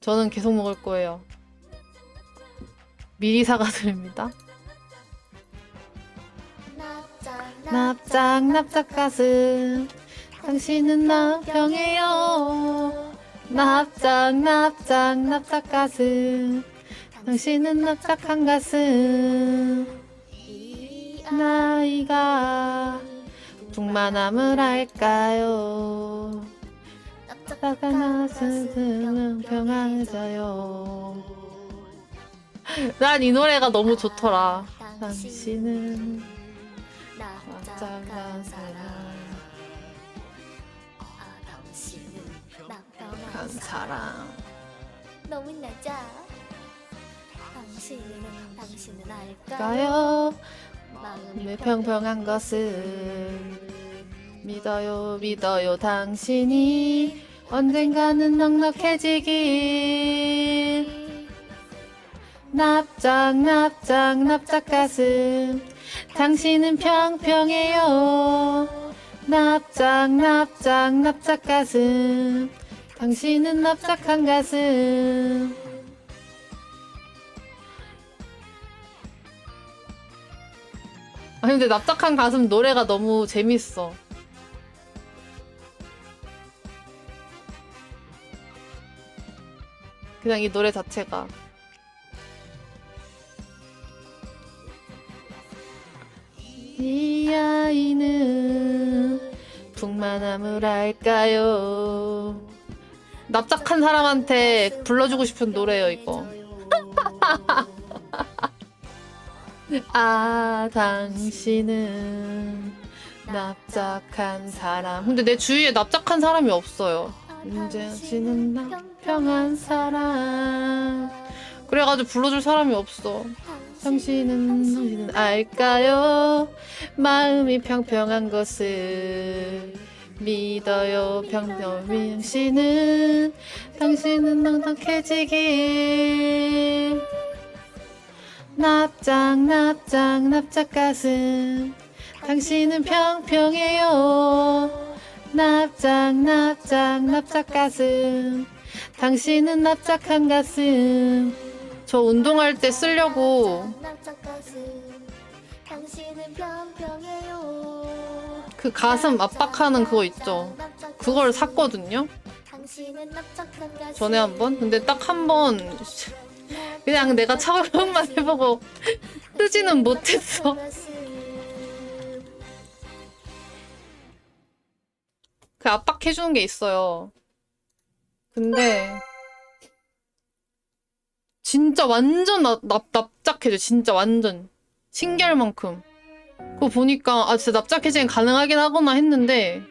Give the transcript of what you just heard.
저는 계속 먹을 거예요. 미리 사과드립니다. 납작 납작 가슴. 당신은 나병이에요. 납작 납작 납작 가슴. 당신은 납작한 가슴. 나이가 풍만함을 할까요? 납작한 가슴은 평안해져요. 난 이 노래가 너무 좋더라. 당신은 납작한 사람 한 사람. 너무 낮아. 당신은 당신은 알까? 가요? 마음이 내 평평한 것을 믿어요 믿어요 당신이 언젠가는 넉넉해지길. 납작 납작 납작 가슴. 당신은 평평해요. 납작 납작 납작 가슴. 당신은 납작한 가슴. 아니 근데 납작한 가슴 노래가 너무 재밌어. 그냥 이 노래 자체가. 이 아이는 풍만함을 할까요? 납작한 사람한테 불러주고 싶은 노래예요 이거. 아 당신은 납작한 사람 근데 내 주위에 납작한 사람이 없어요 문제지는 납평한 사람. 그래가지고 불러줄 사람이 없어. 당신은 알까요? 마음이 평평한 것을 믿어요 평평 당신은 당신은 넉넉해지길. 납작 납작 납작 가슴. 당신은 평평해요 납작 납작 납작 가슴. 당신은 납작한 가슴. 저 운동할 때 쓰려고. 납작 가슴. 당신은 평평해요. 그 가슴 압박하는 그거 있죠? 그걸 샀거든요? 당신은 납작한 가슴. 전에 한번? 근데 딱 한 번 그냥 내가 착용만 해보고 쓰지는 못했어 그 압박해주는 게 있어요. 근데 진짜 완전 납, 납, 납작해져. 진짜 완전 신기할 만큼. 그거 보니까 아 진짜 납작해지긴 가능하긴 하구나 했는데